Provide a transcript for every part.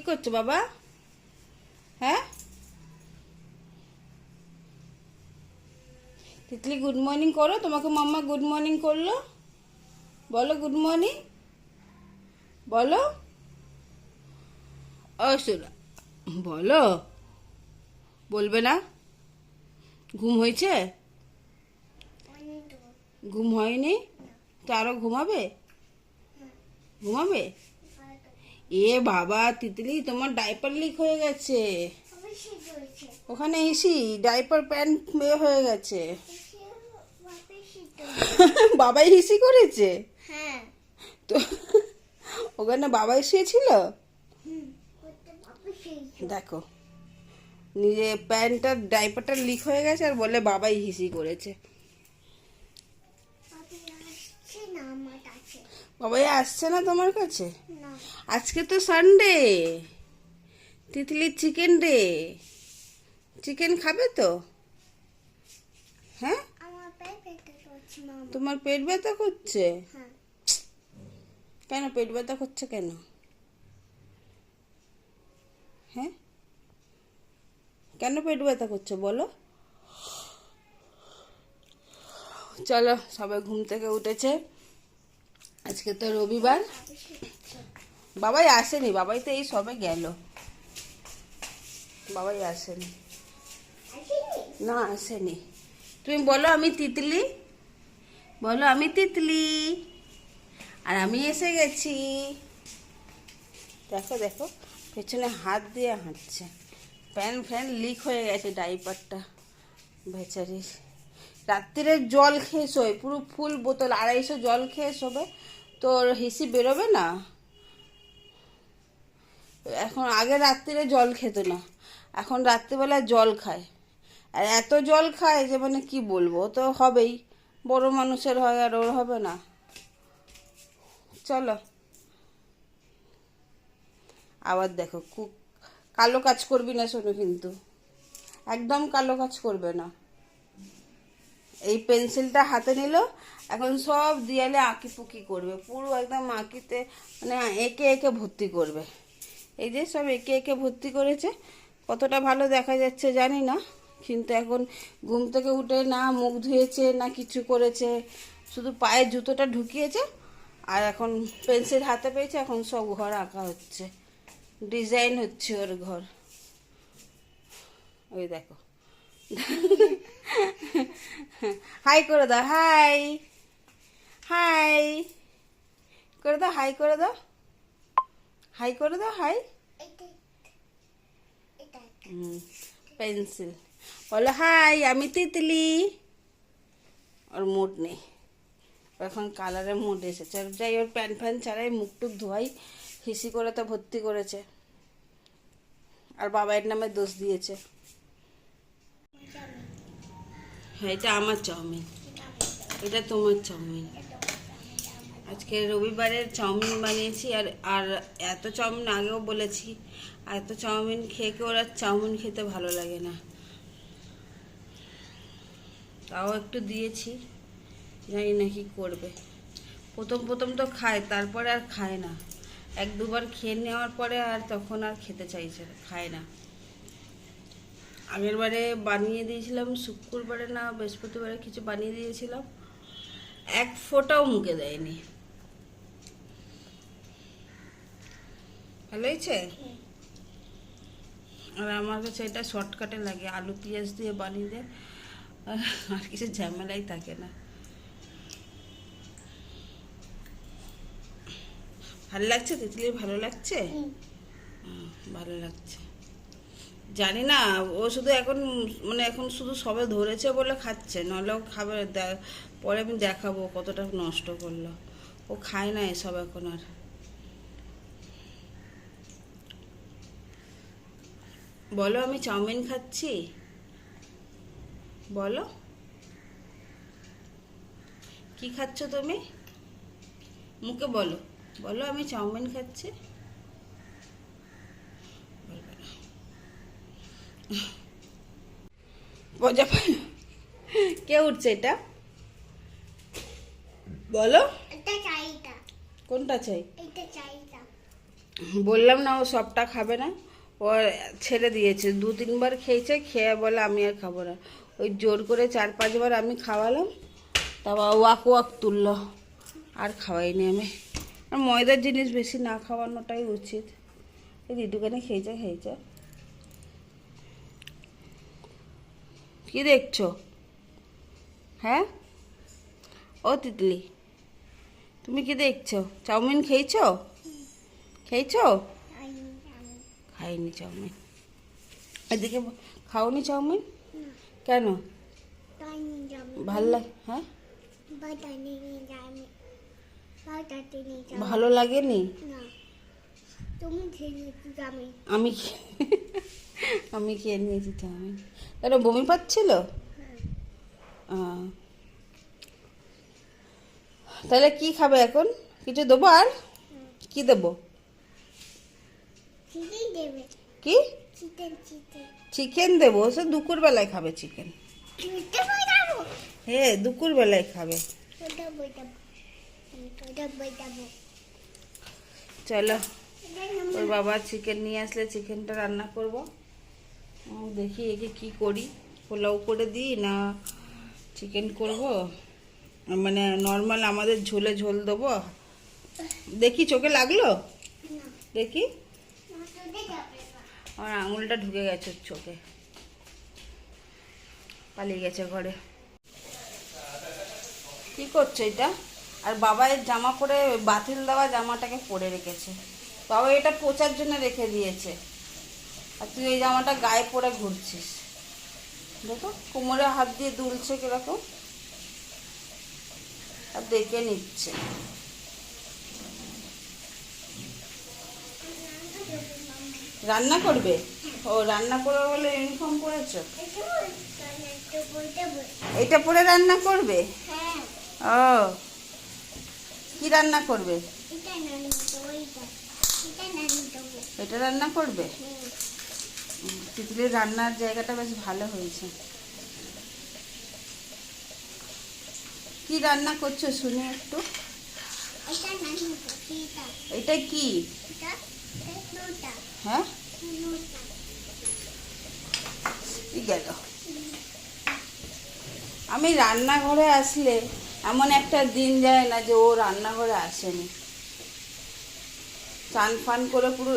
কি করছ বাবা? হ্যাঁ? তিতলি গুড মর্নিং করো। তোমাকে মাম্মা গুড মর্নিং করল। বলো গুড মর্নিং বলো। শোনা। বলো। বলবে না? ঘুম হয়েছে? ঘুম হয়নি? তো আরও ঘুমাবে? ঘুমাবে? এ বাবা, তিতলি, তোমার ডাইপার লিক হয়ে গেছে। ওখানে এসি ডাইপার প্যান্ট হয়ে গেছে। বাবাই হিসি করেছে? তো ওখানে বাবাই শুয়েছিল দেখো, নিজে প্যান্টটা ডাইপারটা লিক হয়ে গেছে আর বলে বাবাই হিসি করেছে। বাবাই আসছে না তোমার কাছে? আজকে তো সানডে তিতলির চিকেন ডে চিকেন খাবে তো? হ্যাঁ? তোমার পেট ব্যথা করছে? কেন পেট ব্যথা করছে কেন? হ্যাঁ? কেন পেট ব্যথা করছে বলো? চলো সবাই ঘুম থেকে উঠেছে। আজকে তো রবিবার। বাবাই আসেনি, বাবাই তো এই সবে গেল। বাবাই আসেনি। না, আসেনি। তুমি বলো আমি তিতলি। বলো আমি তিতলি। আর আমি এসে গেছি। দেখো দেখো, পেছনে হাত দিয়ে হাঁটছে। প্যান ফ্যান লিক হয়ে গেছে ডাইপারটা বেচারির। রাত্রিরে জল খেয়ে শোয়, পুরো ফুল বোতল, আড়াইশো জল খেয়ে শোবে। তোর হিসি বেরোবে না? এখন আগে রাত্রিরে জল খেত না, এখন রাত্রিবেলা জল খায়। আর এত জল খায় যে মানে কি বলব তো হবেই, বড় মানুষের হয় আর ওর হবে না। চলো। আবার দেখো কালো কাজ করবি না শোনো কিন্তু। একদম কালো কাজ করবে না। এই পেন্সিলটা হাতে নিল, এখন সব দিয়ালে আঁকি পুকি করবে, পুরো একদম আঁকিতে মানে এঁকে এঁকে ভর্তি করবে। এই যে সব এঁকে এঁকে ভর্তি করেছে, কতটা ভালো দেখা যাচ্ছে জানি না, কিন্তু এখন ঘুম থেকে উঠে না মুখ ধুয়েছে, না কিছু করেছে, শুধু পায়ে জুতোটা ঢুকিয়েছে, আর এখন পেন্সিল হাতে পেয়েছে, এখন সব ঘর আঁকা হচ্ছে, ডিজাইন হচ্ছে ওর ঘর। ওই দেখো। হাই করে দাও হাই হাই করে দাও হাই করে দাও হাই করে দাও হাই পেন্সিল বলো হাই আমি তিতলি। ওর মুড নেই। এখন কালারের মুড এসেছে। আর যাই ওর প্যান্ট ফ্যান ছাড়াই মুখ টুক ধোয়াই হিসি করে তো ভর্তি করেছে। আর বাবার নামে দোষ দিয়েছে। হ্যাঁ এটা আমার চাউমিন। এটা তোমার চাউমিন। আজকে রবিবারের চাউমিন বানিয়েছি আর আর এত চাউমিন আগেও বলেছি এত চাউমিন খেয়ে খেয়ে আর চাউমিন খেতে ভালো লাগে না। তাও একটু দিয়েছি, জানি না কি করবে। প্রথম প্রথম তো খায়, তারপরে আর খায় না। এক দুবার খেয়ে নেওয়ার পরে আর তখন আর খেতে চাইছে খায় না। আগের বারে বানিয়ে দিয়েছিলাম শুক্রবারে না বৃহস্পতিবারে কিছু বানিয়ে দিয়েছিলাম। এক ফোঁটাও মুখে দেয়নি। ভালো হয়েছে? আর আমার কাছে এটা শর্টকাটে লাগে আলু পেঁয়াজ দিয়ে বানিয়ে দেয়। আর কিছু ঝামেলাই থাকে না। ভালো লাগছে? তিতলির ভালো লাগছে? ভালো লাগছে। জানি না ও শুধু এখন মানে এখন শুধু সবে ধরেছে বলে খাচ্ছে, নাহলে ও খাবে পরে আমি দেখাবো কতটা নষ্ট করল। ও খায় না এসব এখন আর। বলো আমি চাউমিন খাচ্ছি? বলো। কি খাচ্ছ তুমি? মুখে বলো। বলো আমি চাউমিন খাচ্ছি বলবে না। মজা পাই কে উঠছে এটা? বলো। কোনটা চাই? বললাম না ও সবটা খাবে না। ও ছেড়ে দিয়েছে। দু তিনবার খেয়েছে খেয়ে বলে আমি আর খাব না। ওই জোর করে চার পাঁচবার আমি খাওয়ালাম তারপর ওয়াক ওয়াক তুললো। আর খাওয়াইনি আমি। আর ময়দার জিনিস বেশি না খাওয়ানোটাই উচিত। এই দিদুখানে খেয়েছে খেয়েছে। কি দেখছ? হ্যাঁ? ও তিতলি তুমি কি দেখছ? চাউমিন খেয়েছো? খেয়েছো? খাইনি চাউমিন। এদিকে খাওনি চাউমিন? কেন? ভালো লাগে হ্যাঁ? ভালো লাগেনি? তুমি আমি আমি খেয়ে নিয়েছি চাউমিন কেন বমি পাচ্ছিল। তাহলে কি খাবে এখন? কিছু দেবো আর? কি দেবো? চিকেন কি? চিকেন দেবো। সে দুপুর বেলায় খাবে চিকেন। হ্যাঁ দুপুর বেলায় খাবে চলো। ওর বাবা চিকেন নিয়ে আসলে চিকেনটা রান্না করব। দেখি একে কি করি। পোলাও করে দিই না চিকেন করব? মানে নর্মাল আমাদের ঝোলে ঝোল দেবো। দেখি চোখে লাগল? দেখি। আমার আঙুলটা ঢুকে গেছে চোখে। পালিয়ে গেছে ঘরে। কি করছ এটা? আর বাবা এর জামা পরে বাতিল দেওয়া জামাটাকে পরে রেখেছে। বাবা এটা পোচার জন্য রেখে দিয়েছে। আর তুই এই জামাটা গায়ে পরে ঘুরছিস। দেখো কোমরে হাত দিয়ে দুলছে কীরকম। আর দেখে নিচ্ছে। রান্না করবে? ও রান্না করবে বলে ইউনিফর্ম পরেছো? এটা পরে রান্না করবে? ও। কি রান্না করবে? এটা রান্না করবে? তিতলির রান্নার জায়গাটা বেশ ভালো হয়েছে। কি রান্না করছ শুনি একটু? এটা কি? হ্যাঁ? গেল? আমি রান্নাঘরে আসলে এমন একটা দিন যায় না যে ও রান্নাঘরে আসেনি। চান ফান করে পুরো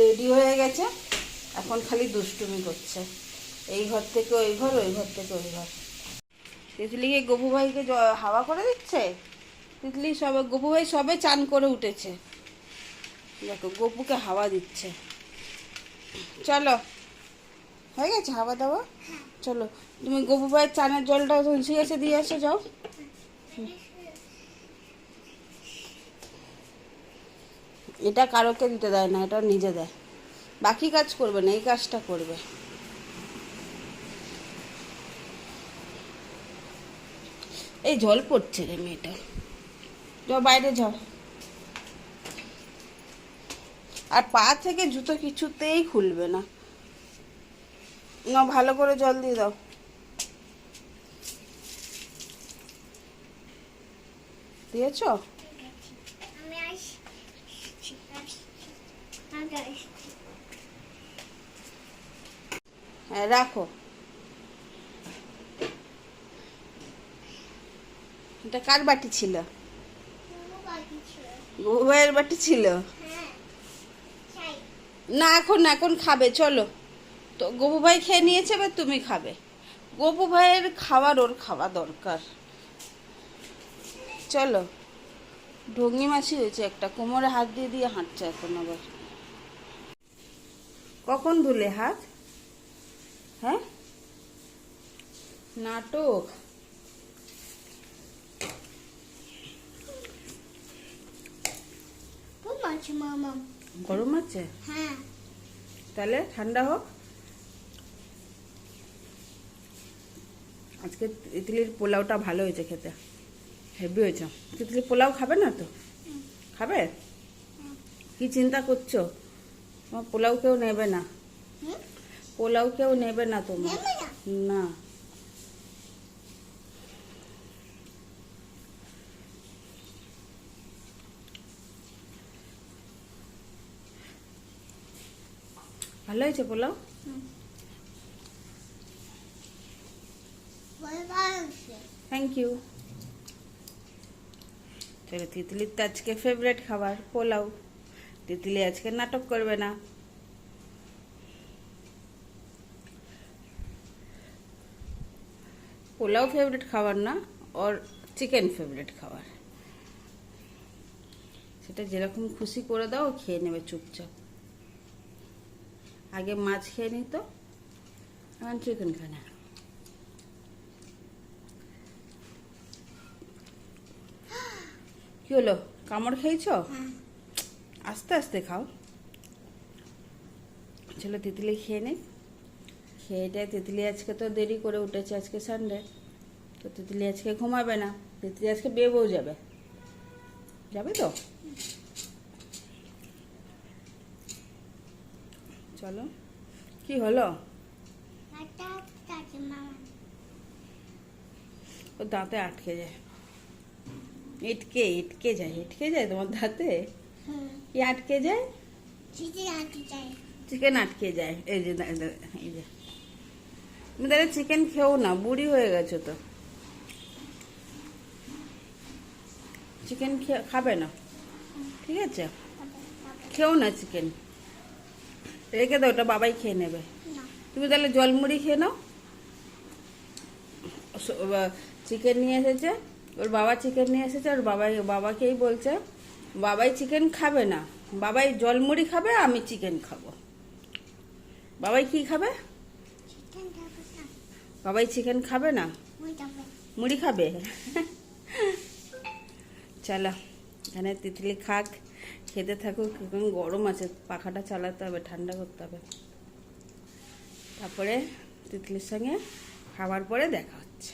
রেডি হয়ে গেছে। এখন খালি দুষ্টুমি করছে। এই ঘর থেকে ওই ঘর ওই ঘর থেকে ওই ঘর। তিতলিকে গপু ভাইকে হাওয়া করে দিচ্ছে? তিতলি সবে গপু ভাই সবে চান করে উঠেছে। দেখো, গপুকে হাওয়া দিচ্ছে। চলো। হয়ে গেছে হাওয়া দাওয়া? চলো, তুমি গপু ভাইয়ের চানের জলটা তুলসী গাছে দিয়ে আসো যাও। এটা কারোকে দিতে দেয় না, এটা নিজে দেয়। বাকি কাজ করবে না, এই কাজটা করবে। এই জল পড়ছে রে মেয়েটা। যাও বাইরে যাও। আর পা থেকে জুতো কিছুতেই খুলবে না। না ভালো করে জল দিয়ে দাও। দিয়েছ? আমি আসছি। হ্যাঁ রাখো। এটা কার বাটি ছিল? বউয়ের বাটি ছিল? না, এখন এখন খাবে, চলো। তো গোপু ভাই খেয়ে নিয়েছে, এবার তুমি খাবে। গোপু ভাইয়ের খাবার ওর খাওয়া দরকার। চলো। ঢঙ্গি মাছি হয়েছে একটা, কোমরে হাত দিয়ে দিয়ে হাঁটছে এখন আবার। কখন ধুলে হাত? হ্যাঁ? নাটক। গরম আছে? হ্যাঁ। তাহলে ঠান্ডা হোক। আজকে তিতলির পোলাওটা ভালো হয়েছে খেতে। হেভি হয়েছে। তিতলি পোলাও খাবে না তো? খাবে? কি চিন্তা করছ? তোমার পোলাও কেউ নেবে না। পোলাও কেউ নেবে না তোমার। না? ভালো হয়েছে পোলাও। থ্যাংক ইউ তাহলে তিতলির তো আজকে ফেভারেট খাবার পোলাও। তিতলি আজকে নাটক করবে না। পোলাও ফেভারিট খাবার না ওর চিকেন ফেভারিট খাবার। সেটা যেরকম খুশি করে দাও খেয়ে নেবে চুপচাপ। আগে মাছ খেয়ে নিত এখন চিকেন খায় না। কি হলো? কামড় খেয়েছো। আস্তে আস্তে খাও। চলো তিতলি খেয়ে নে। খেয়ে দেয় তিতলি আজকে তো দেরি করে উঠেছে আজকে সানডে তো তিতলি আজকে ঘুমাবে না তিতলি আজকে বেবও যাবে। যাবে তো? চলো কি হলো? ও দাঁতে আটকে যায়। ইটকে ইটকে যায় ইটকে যায় তোমার দাঁতে? কি আটকে যায়? চিকেন আটকে যায়। চিকেন আটকে যায়। এই যে এই যে। তুমি তাহলে চিকেন খেও না বুড়ি হয়ে গেছো তো। চিকেন খাবে না। ঠিক আছে? খেও না চিকেন রেখে দাও ওটা বাবাই খেয়ে নেবে। তুমি তাহলে জলমুড়ি খেয়ে নাও। চিকেন নিয়ে এসেছে ওর বাবা চিকেন নিয়ে এসেছে ওর বাবাই বাবাকেই বলছে বাবাই চিকেন খাবে না। বাবাই জলমুড়ি খাবে আমি চিকেন খাব। বাবাই কি খাবে। বাবাই চিকেন খাবে না? মুড়ি খাবে। চলো এখানে তিতলি খাক খেতে থাকুক এখন গরম আছে পাখাটা চালাতে হবে ঠান্ডা করতে হবে। তারপরে তিতলির সঙ্গে খাবার পরে দেখা হচ্ছে।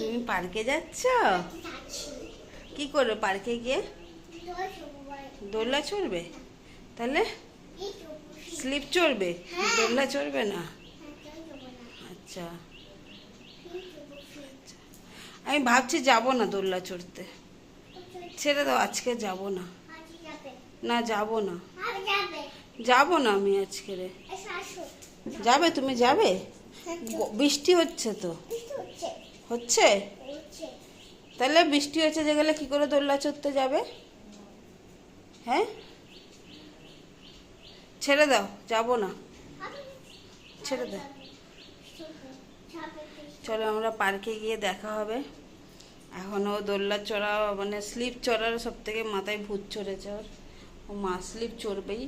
তুমি পার্কে যাচ্ছ? কি করবে পার্কে গিয়ে? দোলনা চড়বে তাহলে? স্লিপ চড়বে দোলনা চড়বে না? আচ্ছা। আমি ভাবছি যাব না দোলনা চড়তে। ছেড়ে দাও, আজকে যাব না। না, যাব না। যাব না আমি আজকে রে। যাবে, তুমি যাবে? বৃষ্টি হচ্ছে তো। হচ্ছে? তাহলে বৃষ্টি হচ্ছে যে গেলে কি করে দোলনা চড়তে যাবে? হ্যাঁ? ছেড়ে দাও, যাব না। ছেড়ে দাও চলো আমরা পার্কে গিয়ে দেখা হবে। এখনও দোল্লা চড়া মানে স্লিপ চড়ার সব থেকে মাথায় ভূত চড়েছে ওর। ও মা, স্লিপ চড়বেই।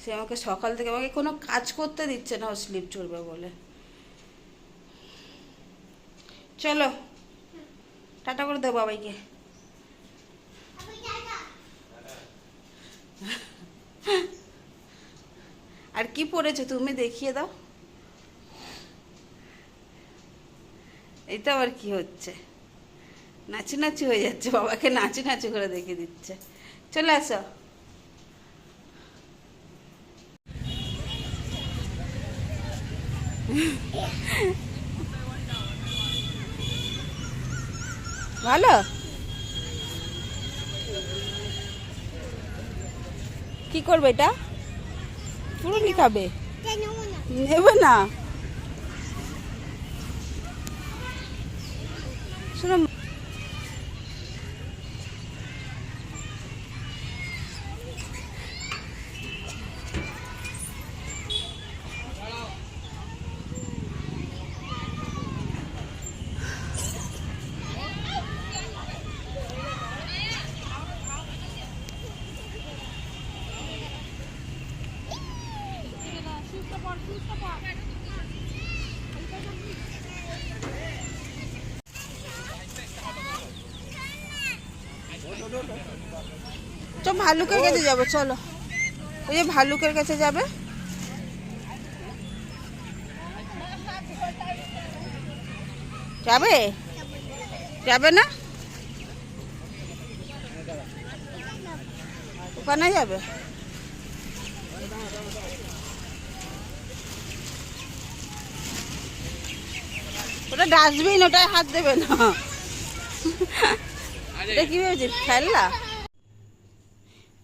সে আমাকে সকাল থেকে আমাকে কোনো কাজ করতে দিচ্ছে না ও স্লিপ চড়বে বলে। চলো, টাটা করে দাও বাবাইকে। আর কি পড়েছো তুমি দেখিয়ে দাও। এটা আবার কি হচ্ছে। নাচু নাচু হয়ে যাচ্ছে, বাবাকে নাচু নাচু করে দেখিয়ে দিচ্ছে। চলে আসো। ভালো? কি করবে এটা? নি। খাবে নেবে না? শোনো তো ভালুকের কাছে যাব, চলো। ওই যে ভালুকের কাছে যাবে। যাবে? যাবে না? ওখানে যাবে? ওটা ডাস্টবিন ওটায় হাত দেবে না। এটা কি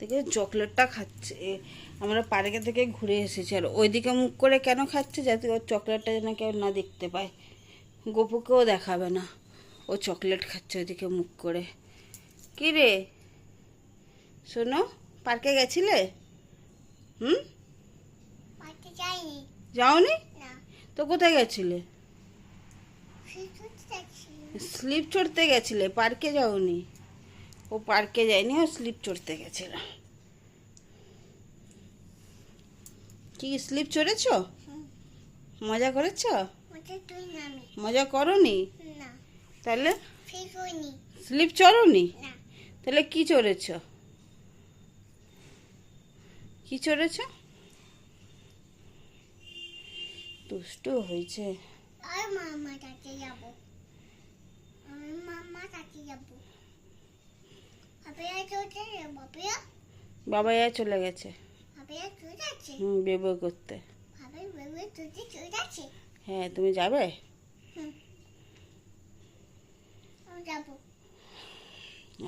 দেখে চকলেটটা খাচ্ছে। এ, আমরা পার্কে থেকে ঘুরে এসেছি। আর ওইদিকে মুখ করে কেন খাচ্ছে যাতে ওর চকলেটটা যেন কেউ না দেখতে পায়? গোপুকেও দেখাবে না। ও চকলেট খাচ্ছে ওইদিকে মুখ করে। কি রে? শোনো পার্কে গেছিলে? হুম? যাওনি? তো কোথায় গেছিলে? স্লিপ চড়তে গেছিলে পার্কে যাওনি? ও পার্কে যায়নি ও স্লিপ চড়তে গেছিল। কি স্লিপ চড়েছ? মজা করেছ? মজা করনি? তাহলে? স্লিপ চড়নি? তাহলে কি চড়েছ? কি চড়েছ? দুষ্টু হয়েছে। আর মামা যাব। মামা কাছে যাব। আপিয়া চলছে বাপিয়া বাবা ইয়া চলে গেছে। হুম বেবো করতে। হ্যাঁ তুমি যাবে?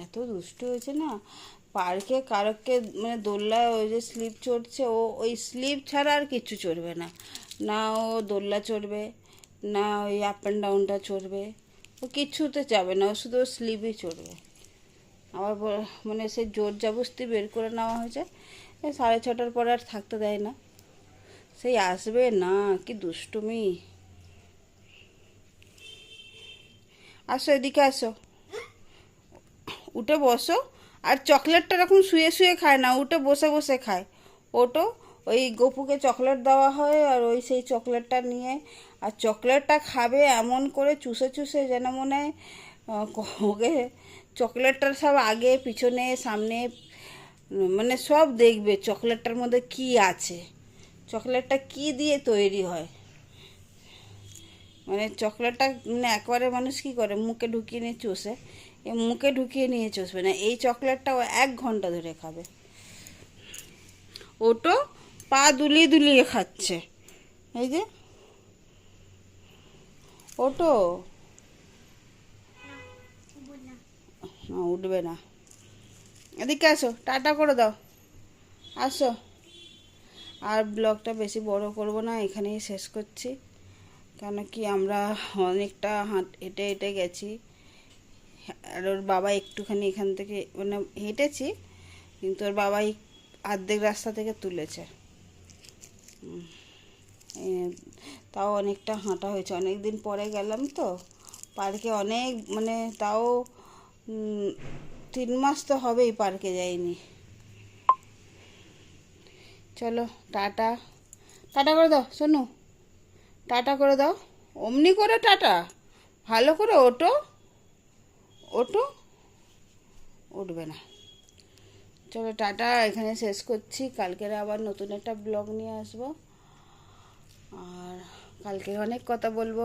এত দুষ্ট হয়েছে না? পার্কে কারোকে মানে দোল্লায় ওই যে স্লিপ চড়ছে ও ওই স্লিপ ছাড়া আর কিচ্ছু চড়বে না। না ও দোল্লা চড়বে না ওই আপ অ্যান্ড ডাউনটা চড়বে। ও কিচ্ছুতে যাবে না, ও শুধু স্লিপই চড়বে। আবার মানে সে জোর জাবস্তি বের করে নেওয়া হয়েছে সাড়ে ছটার পরে আর থাকতে দেয় না। সেই আসবে না, কি দুষ্টুমি। আসো এদিকে আসো। উঠে বসো, আর চকলেটটা এরকম শুয়ে শুয়ে খায় না, উঠে বসে বসে খায়। ওটো ওই গপুকে চকলেট দেওয়া হয়, আর ওই সেই চকলেটটা নিয়ে আর চকলেটটা খাবে এমন করে চুষে চুষে যেন মনে হয় ওকে সব আগে, পিছনে, সামনে মানে সব দেখবে চকলেটটার মধ্যে কি আছে। চকলেটটা কি দিয়ে তৈরি হয়? মানে চকলেটটা মানে একবারে মানুষ কি করে, মুখে ঢুকিয়ে নিয়ে চষে। এ মুখে ঢুকিয়ে নিয়ে চষবে না, এই চকলেটটা ও এক ঘণ্টা ধরে খাবে। ওটো পা দুলিয়ে দুলিয়ে খাচ্ছে। এই যে ওটো না উঠবে না। এদিকে আসো, টাটা করে দাও। আসো। আর ব্লগটা বেশি বড় করব না, এখানেই শেষ করছি। কেন কি আমরা অনেকটা হাঁট, হেঁটে হেঁটে গেছি। আর ওর বাবা একটুখানি এখান থেকে মানে হেঁটেছি, কিন্তু ওর বাবাই অর্ধেক রাস্তা থেকে তুলেছে। তাও অনেকটা হাঁটা হয়েছে। অনেক দিন পরে গেলাম তো। পার্কে অনেক মানে তাও তিন মাস তো হবেই পার্কে যাইনি। চলো, টাটা। টাটা করে দাও শোনো টাটা করে দাও। অমনি করে টাটা। ভালো করে ওটো ওটো উঠবে না। চলো, টাটা। এখানে শেষ করছি। কালকের আবার নতুন একটা ব্লগ নিয়ে আসব। আর কালকে অনেক কথা বলব।